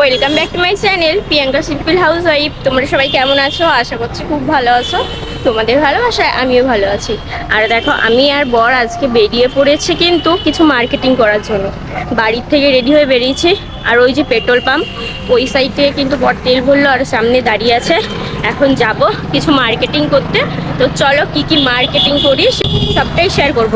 Welcome back to my channel Priyanka simple housewife তোমরা সবাই কেমন আছো? আশা করছি খুব ভালো আছো। তোমাদের ভালোবাসায় আমিও ভালো আছি। আর দেখো, আমি আর বর আজকে বেরিয়ে পড়েছি কিন্তু কিছু মার্কেটিং করার জন্য। বাড়ির থেকে রেডি হয়ে বেরিয়েছি। আর ওই যে পেট্রোল পাম্প, ওই সাইডে কিন্তু বর তেল ভরলো আর সামনে দাঁড়িয়ে আছে। এখন যাব কিছু মার্কেটিং করতে। তো চলো, কি কি মার্কেটিং করি সবটাই শেয়ার করব।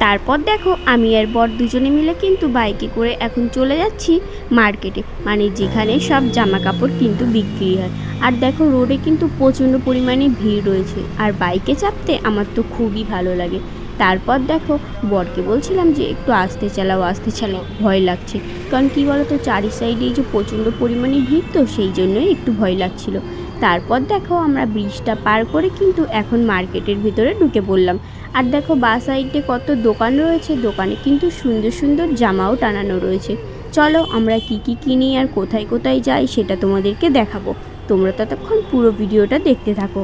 তারপর দেখো, আমি আর বর দুজনে মিলে কিন্তু বাইকে করে এখন চলে যাচ্ছি মার্কেটে। মানে যেখানে সব জামা কাপড় কিন্তু বিক্রি হয়। আর দেখো, রোডে কিন্তু প্রচণ্ড পরিমাণে ভিড় রয়েছে। আর বাইকে চাপতে আমার তো খুবই ভালো লাগে। তারপর দেখো, বরকে বলছিলাম যে, একটু আস্তে চালাও আস্তে চালাও, ভয় লাগছে। কারণ কী বলতো, চারি সাইডেই যে প্রচণ্ড পরিমাণে ভিড় তো, সেই জন্যই একটু ভয় লাগছিল। তারপর দেখো আমরা ব্রিজটা পার করে কিন্তু এখন মার্কেটের ভিতরে ঢুকে পড়লাম। আর দেখো বা সাইডে কত দোকান রয়েছে, দোকানে কিন্তু সুন্দর সুন্দর জামাও টানানো রয়েছে। চলো আমরা কি কি কিনি আর কোথায় কোথায় যাই সেটা তোমাদেরকে দেখাবো। তোমরা ততক্ষণ পুরো ভিডিওটা দেখতে থাকো।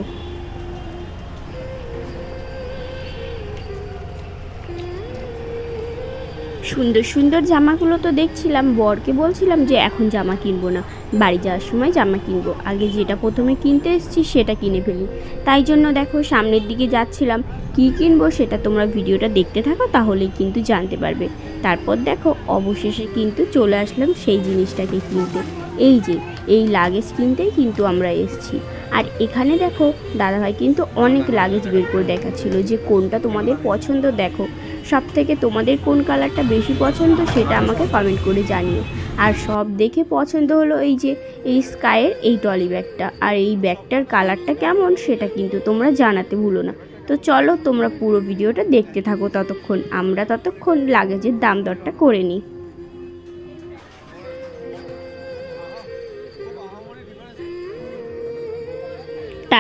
সুন্দর সুন্দর জামাগুলো তো দেখছিলাম। বরকে বলছিলাম যে, এখন জামা কিনবো না। বাড়ি যাওয়ার সময় জামা কিনবো। আগে যেটা প্রথমে কিনতে এসেছি, সেটা কিনে ফেলি। তাই জন্য দেখো, সামনের দিকে যাচ্ছিলাম। কী কিনবো সেটা তোমরা ভিডিওটা দেখতে থাকো, তাহলেই কিন্তু জানতে পারবে। তারপর দেখো, অবশেষে কিন্তু চলে আসলাম সেই জিনিসটাকে কিনতে। এই যে, এই লাগেজ কিনতেই কিন্তু আমরা এসেছি। আর এখানে দেখো, দাদাভাই কিন্তু অনেক লাগেজ বের করে দেখাচ্ছিল যে, কোনটা তোমাদের পছন্দ দেখো। সব থেকে তোমাদের কোন কালারটা বেশি পছন্দ সেটা আমাকে কমেন্ট করে জানিও। আর সব দেখে পছন্দ হলো এই যে, এই স্কাইয়ের এই টলি ব্যাগটা আর এই ব্যাগটার কালারটা কেমন সেটা কিন্তু তোমরা জানাতে ভুলো না। তো চলো তোমরা পুরো ভিডিওটা দেখতে থাকো ততক্ষণ। আমরা ততক্ষণ লাগেজের দাম দরটা করে নিই।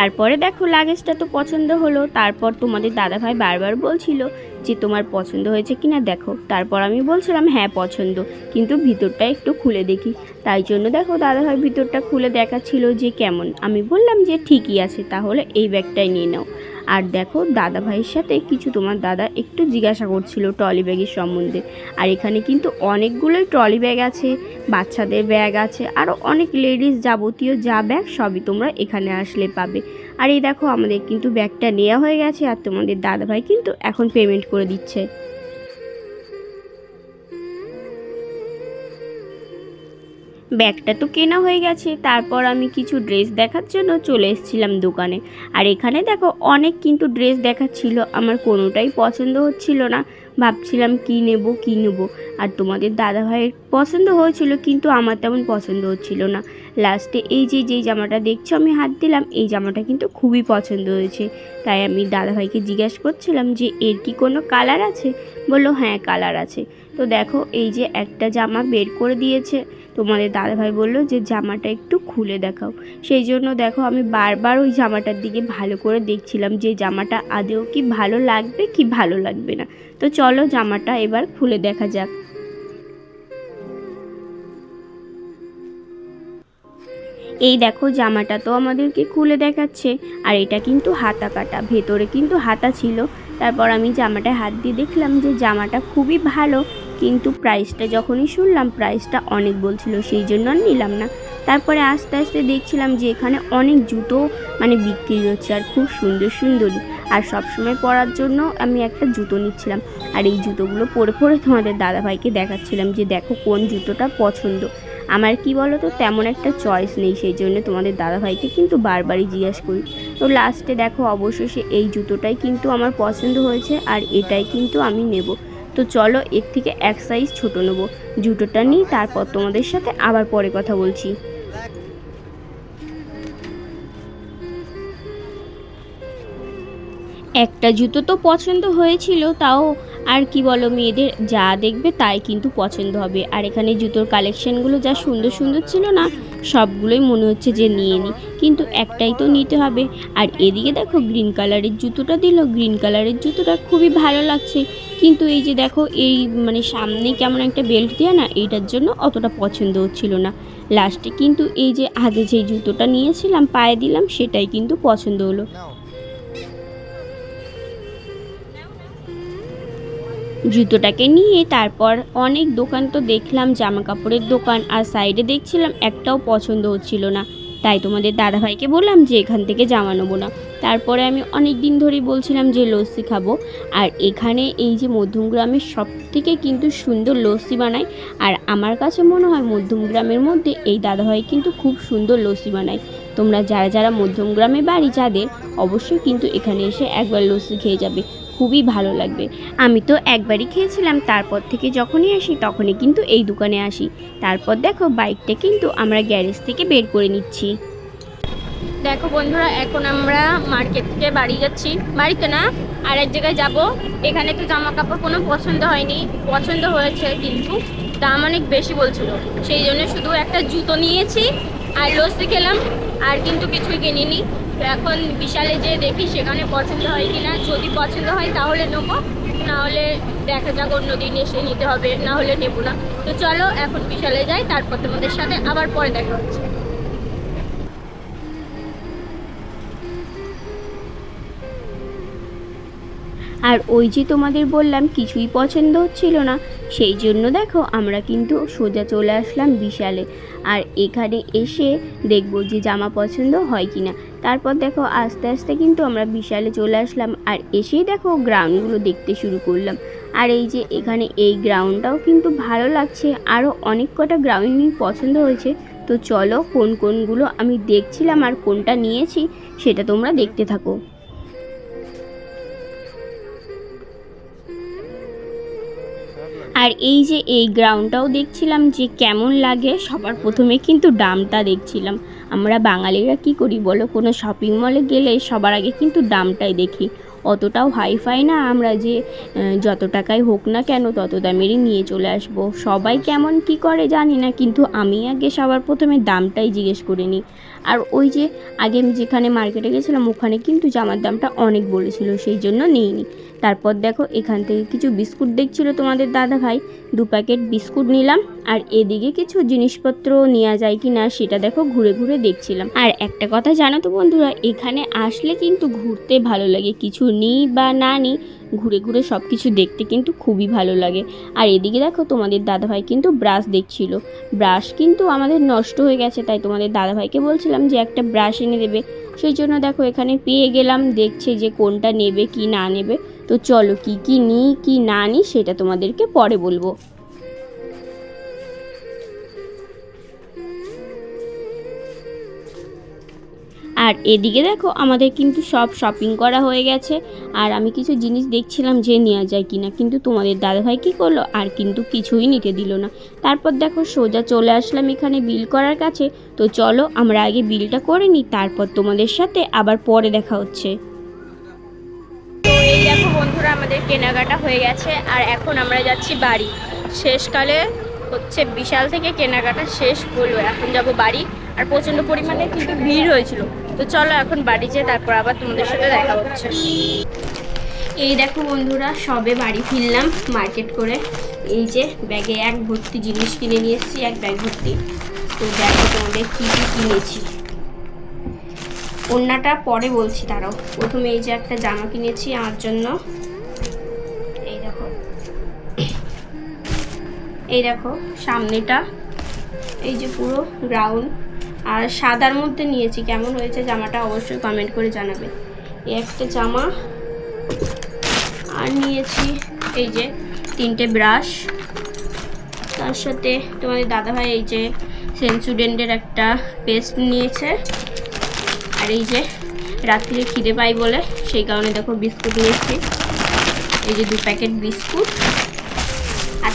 তারপরে দেখো লাগেজটা তো পছন্দ হলো। তারপর তোমাদের দাদাভাই বারবার বলছিল যে, তোমার পছন্দ হয়েছে কিনা দেখো। তারপর আমি বলছিলাম হ্যাঁ পছন্দ। কিন্তু ভিতরটা একটু খুলে দেখি। তাই জন্য দেখো দাদাভাই ভিতরটা খুলে দেখাচ্ছিল যে, কেমন? আমি বললাম যে, ঠিকই আছে, তাহলে এই ব্যাগটাই নিয়ে নাও। আর দেখো দাদা ভাইয়ের সাথে কিছু তোমার দাদা একটু জিজ্ঞাসা করছিল ট্রলি ব্যাগের সম্বন্ধে। আর এখানে কিন্তু অনেকগুলোই ট্রলি ব্যাগ আছে, বাচ্চাদের ব্যাগ আছে আরও অনেক লেডিস যাবতীয় যা ব্যাগ সবই তোমরা এখানে আসলে পাবে। আর এই দেখো, আমাদের কিন্তু ব্যাগটা নেওয়া হয়ে গেছে আর তোমাদের দাদাভাই কিন্তু এখন পেমেন্ট করে দিচ্ছে। ব্যাগটা তো কেনা হয়ে গেছে। তারপর আমি কিছু ড্রেস দেখার জন্য চলে এসেছিলাম দোকানে। আর এখানে দেখো অনেক কিন্তু ড্রেস দেখাচ্ছিল। আমার কোনোটাই পছন্দ হচ্ছিল না। ভাবছিলাম কী নেব, কি নেব। আর তোমাদের দাদাভাইয়ের পছন্দ হয়েছিল, কিন্তু আমার তেমন পছন্দ হচ্ছিল না। লাস্টে এই যে যেই জামাটা দেখছ, আমি হাত দিলাম, এই জামাটা কিন্তু খুবই পছন্দ হয়েছে। তাই আমি দাদাভাইকে জিজ্ঞাসা করছিলাম যে, এর কি কোনো কালার আছে? বলল হ্যাঁ কালার আছে। তো দেখো, এই যে একটা জামা বের করে দিয়েছে। তোমাদের দাদাভাই বলল যে, জামাটা একটু খুলে দেখাও। সেই জন্য দেখো, আমি বারবার ওই জামাটার দিকে ভালো করে দেখছিলাম যে, জামাটা আদেও কি ভালো লাগবে, কি ভালো লাগবে না। তো চলো, জামাটা এবার খুলে দেখা যাক। এই দেখো জামাটা তো আমাদেরকে খুলে দেখাচ্ছে। আর এটা কিন্তু হাতা কাটা, ভেতরে কিন্তু হাতা ছিল। তারপর আমি জামাটায় হাত দিয়ে দেখলাম যে জামাটা খুবই ভালো, কিন্তু প্রাইসটা যখনই শুনলাম প্রাইসটা অনেক বলছিল, সেই জন্য আর নিলাম না। তারপরে আস্তে আস্তে দেখছিলাম যে এখানে অনেক জুতো মানে বিক্রি হচ্ছে আর খুব সুন্দর সুন্দরই আর সবসময় পরার জন্য আমি একটা জুতো নিচ্ছিলাম। আর এই জুতোগুলো পরে পরে তোমাদের দাদাভাইকে দেখাচ্ছিলাম যে দেখো কোন জুতোটা পছন্দ। আমার কি বলো তো তেমন একটা চয়েস নেই সেই জন্য তোমাদের দাদাভাইকে কিন্তু বারবারই জিজ্ঞাসা করি। তো লাস্টে দেখো অবশেষে এই জুতোটাই কিন্তু আমার পছন্দ হয়েছে আর এটাই কিন্তু আমি নেব। তো চলো এর থেকে এক সাইজ ছোটো নেব। জুতোটা নিই, তারপর তোমাদের সাথে আবার পরে কথা বলছি। একটা জুতো তো পছন্দ হয়েছিল, তাও আর কি বলো মেয়েদের, যা দেখবে তাই কিন্তু পছন্দ হবে। আর এখানে জুতোর কালেকশনগুলো যা সুন্দর সুন্দর ছিল না, সবগুলোই মনে হচ্ছে যে নিয়ে নিই কিন্তু একটাই তো নিতে হবে। আর এদিকে দেখো গ্রিন কালারের জুতোটা দিল গ্রিন কালারের জুতোটা খুবই ভালো লাগছে। কিন্তু এই যে দেখো, এই মানে সামনে কেমন একটা বেল্ট দেওয়া না, এইটার জন্য অতটা পছন্দ হচ্ছিল না। লাস্টে কিন্তু এই যে আগে যেই জুতোটা নিয়েছিলাম, পায়ে দিলাম, সেটাই কিন্তু পছন্দ হলো। জুতোটাকে নিয়ে তারপর অনেক দোকান তো দেখলাম জামা কাপড়ের দোকান, আর সাইডে দেখছিলাম একটাও পছন্দ হচ্ছিল না। তাই তোমাদের দাদাভাইকে বললাম যে এখান থেকে জামা নেব না। তারপরে আমি অনেক দিন ধরেই বলছিলাম যে লস্যি খাব। আর এখানে এই যে মধ্যমগ্রামের সব থেকে কিন্তু সুন্দর লস্যি বানায়। আর আমার কাছে মনে হয় মধ্যমগ্রামের মধ্যে এই দাদাভাই কিন্তু খুব সুন্দর লস্যি বানায়। তোমরা যারা যারা মধ্যমগ্রামে বাড়ি যাদের, অবশ্যই কিন্তু এখানে এসে একবার লস্যি খেয়ে যাবে। খুবই ভালো লাগবে। আমি তো একবারই খেয়েছিলাম, তারপর থেকে যখনই আসি তখনই কিন্তু এই দোকানে আসি। তারপর দেখো বাইকটা কিন্তু আমরা গ্যারেজ থেকে বের করে নিচ্ছি। দেখো বন্ধুরা, এখন আমরা মার্কেট থেকে বাড়ি যাচ্ছি। বাড়িতে না আর এক জায়গায় যাব। এখানে তো জামা কাপড় কোনো পছন্দ হয়নি। পছন্দ হয়েছে কিন্তু দাম অনেক বেশি বলছিল। সেই জন্য শুধু একটা জুতো নিয়েছি, আর লস্যি খেলাম, আর কিন্তু কিছুই কিনিনি। তো এখন বিশালে যে দেখি সেখানে পছন্দ হয় কি না যদি পছন্দ হয় তাহলে নেব, নাহলে দেখা যাক অন্য দিন এসে নিতে হবে না হলে নেব না। তো চলো, এখন বিশালে যাই, তারপর তোমাদের সাথে আবার পরে দেখা হচ্ছে। আর ওই যে তোমাদের বললাম, কিছুই পছন্দ হচ্ছিল না। সেই জন্য দেখো, আমরা কিন্তু সোজা চলে আসলাম বিশালে। আর এখানে এসে দেখব যে জামা পছন্দ হয় কি না তারপর দেখো, আস্তে আস্তে কিন্তু আমরা বিশালে চলে আসলাম। আর এসেই দেখো গ্রাউন্ডগুলো দেখতে শুরু করলাম। আর এই যে এখানে এই গ্রাউন্ডটাও কিন্তু ভালো লাগছে। আরও অনেক কটা গ্রাউন্ডই পছন্দ হয়েছে। তো চলো, কোন কোনগুলো আমি দেখছিলাম আর কোনটা নিয়েছি, সেটা তোমরা দেখতে থাকো। আর এই যে এই গ্রাউন্ডটাও দেখছিলাম যে কেমন লাগে, সবার প্রথমে কিন্তু দামটা দেখছিলাম। আমরা বাঙালিরা কি করি বলো? কোনো শপিং মলে গেলে সবার আগে কিন্তু দামটাই দেখি। অতটাও হাইফাই না আমরা যে যত টাকাই হোক না কেন তত দামেরই নিয়ে চলে আসব। সবাই কেমন কি করে জানি না, কিন্তু আমি আগে সবার প্রথমে দামটাই জিজ্ঞেস করে নিই। আর ওই যে আগে আমি যেখানে মার্কেটে গেছিলাম, ওখানে কিন্তু জামার দামটা অনেক বলেছিল, সেই জন্য নিইনি। তারপর দেখো, এখান থেকে কিছু বিস্কুট দেখছিল তোমাদের দাদা ভাই। দু প্যাকেট বিস্কুট নিলাম, আর এদিকে কিছু জিনিসপত্র নেওয়া যায় কি না সেটা দেখো ঘুরে ঘুরে দেখছিলাম। আর একটা কথা জানো তো বন্ধুরা, এখানে আসলে কিন্তু ঘুরতে ভালো লাগে, কিছু নিই বা না নিই ঘুরে ঘুরে সব কিছু দেখতে কিন্তু খুবই ভালো লাগে। আর এদিকে দেখো তোমাদের দাদাভাই কিন্তু ব্রাশ দেখছিল। ব্রাশ কিন্তু আমাদের নষ্ট হয়ে গেছে, তাই তোমাদের দাদাভাইকে বলছিলাম যে একটা ব্রাশ এনে দেবে। সেই জন্য দেখো এখানে পেয়ে গেলাম, দেখছে যে কোনটা নেবে কি না নেবে। তো চলো কি কি নিই, কি না নিই, সেটা তোমাদেরকে পরে বলব। আর এদিকে দেখো আমাদের কিন্তু সব শপিং করা হয়ে গেছে। আর আমি কিছু জিনিস দেখছিলাম যে নেওয়া যায় কিনা, কিন্তু তোমাদের দাদাভাই কী করল? আর কিন্তু কিছুই নিতে দিল না। তারপর দেখো সোজা চলে আসলাম এখানে বিল করার কাছে। তো চলো আমরা আগে বিলটা করে নিই, তারপর তোমাদের সাথে আবার পরে দেখা হচ্ছে। এই দেখো বন্ধুরা, আমাদের কেনাকাটা হয়ে গেছে। আর এখন আমরা যাচ্ছি বাড়ি। শেষকালে হচ্ছে বিশাল থেকে কেনাকাটা শেষ হলো এখন যাব বাড়ি। আর প্রচণ্ড পরিমাণে কিন্তু ভিড় হয়েছিল। তো চলো এখন বাড়ি যেয়ে তারপর আবার তোমাদের সাথে দেখা হচ্ছে। এই দেখো বন্ধুরা, সবে বাড়ি ফিরলাম মার্কেট করে। এই যে ব্যাগে এক ভর্তি জিনিস কিনে নিয়ে এসেছি, এক ব্যাগ ভর্তি। তো দেখো তোমাদের কী কী কিনেছি। ওড়নাটা পরে বলছি তারাও প্রথমে এই যে একটা জামা কিনেছি আমার জন্য। এই দেখো, সামনেটা। এই যে পুরো গ্রাউন্ড আর সাদার মধ্যে নিয়েছি, কেমন হয়েছে জামাটা অবশ্যই কমেন্ট করে জানাবে। এই একটা জামা। আর নিয়েছি এই যে তিনটে ব্রাশ তার সাথে তোমাদের দাদাভাই এই যে সেন্সুডেন্টের একটা পেস্ট নিয়েছে। আর এই যে রাত্রিরে খিদে পাই বলে, সেই কারণে দেখো বিস্কুট নিয়েছি। এই যে দু প্যাকেট বিস্কুট।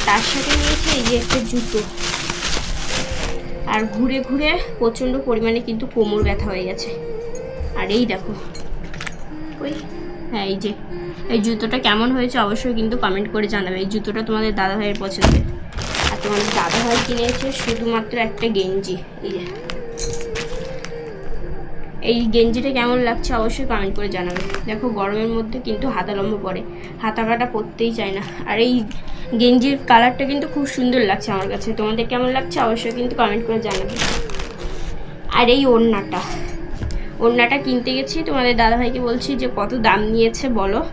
তার সাথে নিয়েছে এই যে একটা জুতো। আর ঘুরে ঘুরে প্রচণ্ড পরিমাণে কিন্তু কোমর ব্যথা হয়ে গেছে। আর এই দেখো। ওই হ্যাঁ এই যে। এই জুতোটা কেমন হয়েছে অবশ্যই কিন্তু কমেন্ট করে জানাবে। এই জুতোটা তোমাদের দাদাভাইয়ের পছন্দের। আর তোমাদের দাদাভাই কিনেছে শুধুমাত্র একটা গেঞ্জি। এই যে। এই গেঞ্জিটা কেমন লাগছে অবশ্যই কমেন্ট করে জানাবে। দেখো গরমের মধ্যে কিন্তু হাতা লম্বা পরে। হাতা কাটা পরতেই চায় না। আর এই গেঞ্জির কালারটা কিন্তু খুব সুন্দর লাগছে আমার কাছে। তোমাদের কেমন লাগছে অবশ্যই কিন্তু কমেন্ট করে জানাবে। আর এই ওড়নাটা। ওড়নাটা কিনতে গেছি। তোমাদের দাদাভাইকে বলছি যে কত দাম নিয়েছে বলো।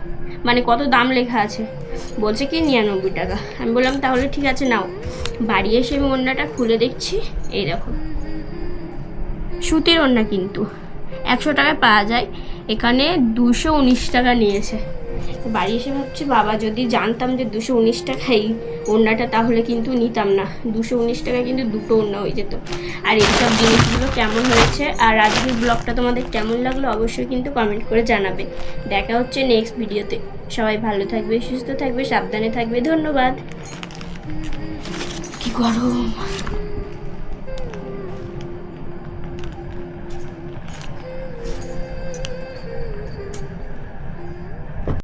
মানে কত দাম লেখা আছে। বলছে কি নিরানব্বই টাকা। আমি বললাম, তাহলে ঠিক আছে, নাও। বাড়ি এসে আমি ওড়নাটা খুলে দেখছি। এই দেখো। সুতির ওড়না কিন্তু। একশো টাকায় পাওয়া যায়। এখানে দুশো উনিশ টাকা নিয়েছে। বাড়ি এসে ভাবছি, বাবা যদি জানতাম যে দুশো উনিশ টাকাই ওড়নাটা, তাহলে কিন্তু নিতাম না। দুশো উনিশ টাকায় কিন্তু দুটো ওড়না হয়ে যেত। আর এইসব জিনিসগুলো কেমন হয়েছে আর আজকের ব্লগটা তোমাদের কেমন লাগল অবশ্যই কিন্তু কমেন্ট করে জানাবে। দেখা হচ্ছে নেক্সট ভিডিওতে সবাই ভালো থাকবে, সুস্থ থাকবে, সাবধানে থাকবে। ধন্যবাদ। কি গরম।